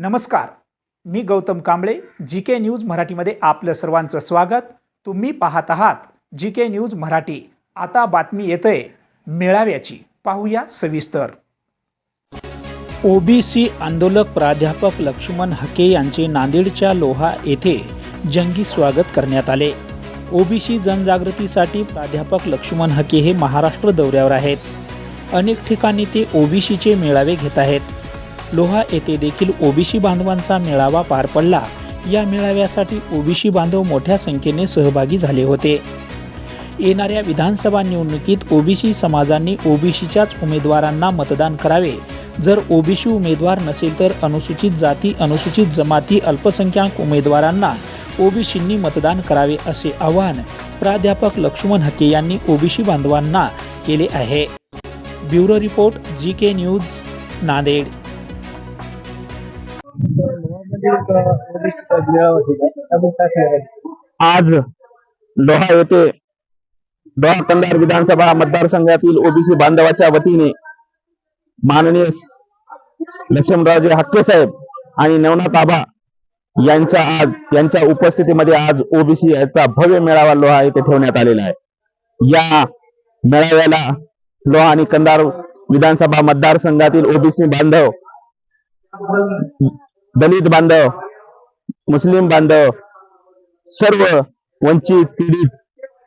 नमस्कार. मी Gautam Kamble G K news मराठीमध्ये आपलं सर्वांचं स्वागत. तुम्ही पाहत आहात जी के न्यूज मराठी. आता बातमी येतंय मेळाव्याची. पाहूया सविस्तर. ओबीसी आंदोलक प्राध्यापक लक्ष्मण हके यांचे नांदेडच्या लोहा येथे जंगी स्वागत करण्यात आले. ओबीसी जनजागृतीसाठी प्राध्यापक लक्ष्मण हके हे महाराष्ट्र दौऱ्यावर आहेत. अनेक ठिकाणी ते ओबीसीचे मेळावे घेत आहेत. लोहा येथे देखील ओबीसी बांधवांचा मेळावा पार पडला. या मेळाव्यासाठी ओबीसी बांधव मोठ्या संख्येने सहभागी झाले होते. येणाऱ्या विधानसभा निवडणुकीत ओबीसी समाजांनी ओबीसीच्याच उमेदवारांना मतदान करावे. जर ओबीसी उमेदवार नसेल तर अनुसूचित जाती अनुसूचित जमाती अल्पसंख्याक उमेदवारांना ओबीसींनी मतदान करावे असे आवाहन प्राध्यापक लक्ष्मण हके यांनी ओबीसी बांधवांना केले आहे. Bureau report G K news Nanded. आज लोहा येथे लोहा कंधार विधानसभा मतदारसंघातील ओबीसी बांधवाच्या वतीने माननीय लक्ष्मणराजे हक्के साहेब आणि नवनाथ आबा यांच्या आज यांच्या उपस्थितीमध्ये आज ओबीसी याचा भव्य मेळावा लोहा येथे ठेवण्यात आलेला आहे. या मेळाव्याला लोहा आणि कंधार विधानसभा मतदारसंघातील ओबीसी बांधव दलित बांधव मुस्लिम बांधव सर्व वंचित पीडित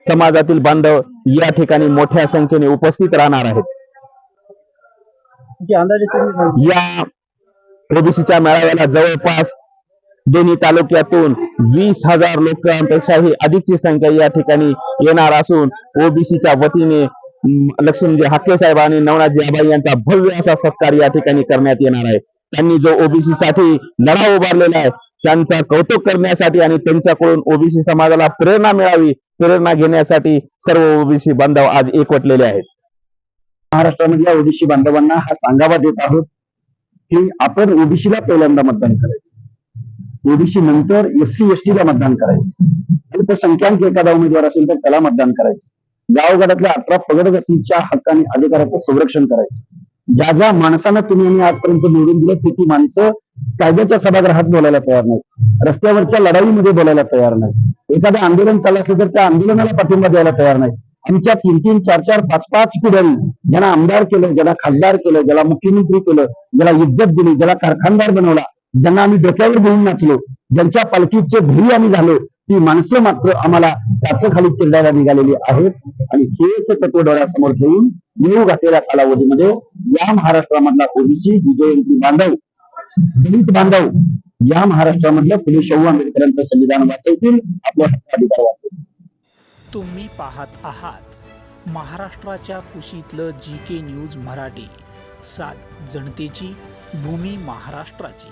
समाजातील बांधव या ठिकाणी मोठ्या संख्येने उपस्थित राहणार आहेत. या ओबीसीच्या मेळाव्याला जवळपास दोन्ही तालुक्यातून वीस हजार लोकांपेक्षाही अधिकची संख्या या ठिकाणी येणार असून ओबीसीच्या वतीने म, लक्ष्मणजी हाके साहेब आणि नवनाथजी आबाई यांचा भव्य असा सत्कार या ठिकाणी करण्यात येणार आहे. त्यांनी जो ओबीसी साठी लढा उभारलेला आहे त्यांचा कौतुक करण्यासाठी आणि त्यांच्याकडून ओबीसी समाजाला प्रेरणा मिळावी प्रेरणा घेण्यासाठी सर्व ओबीसी बांधव आज एकवटलेले आहेत. महाराष्ट्रामधल्या ओबीसी बांधवांना हा सांगावा देत आहोत की आपण ओबीसीला पहिल्यांदा मतदान करायचं. ओबीसी नंतर एस सी एस ला मतदान करायचं. अल्पसंख्याक एखादा उमेदवार असेल तर त्याला मतदान करायचं. गावगाड्यातल्या अठरा पगड जातीच्या हक्काने अधिकाराचं संरक्षण करायचं. ज्या ज्या माणसांना तुम्ही यांनी आजपर्यंत निवडून दिलं ती ती माणसं कायद्याच्या सभागृहात बोलायला तयार नाहीत. रस्त्यावरच्या लढाईमध्ये बोलायला तयार नाही एखादं आंदोलन चालू असलं तर त्या आंदोलनाला पाठिंबा द्यायला तयार नाही आमच्या तीन तीन चार चार पाच पाच पिढ्यांनी ज्यांना आमदार केलं ज्याला खासदार केलं ज्याला मुख्यमंत्री केलं ज्याला इज्जत दिली ज्याला कारखानदार बनवला ज्यांना आम्ही डोक्यावर घेऊन नाचलो ज्यांच्या पालखीचे भरी आम्ही झालो ती माणसं मात्र आम्हाला खाली चिरडायला निघालेली आहेत. आणि हेच तत्व डोळ्यासमोर ठेवून निवड घातलेल्या कालावधीमध्ये या महाराष्ट्रामधला ओबीसी विजयंती बांधव दलित बांधव या महाराष्ट्रामधल्या फुले शाहू आंबेडकरांचं संविधान वाचवतील आपल्या हक्काधिकार वाचवतील तुम्ही पाहत आहात महाराष्ट्राच्या कुशीतलं जी के न्यूज मराठी सात जनतेची भूमी महाराष्ट्राची.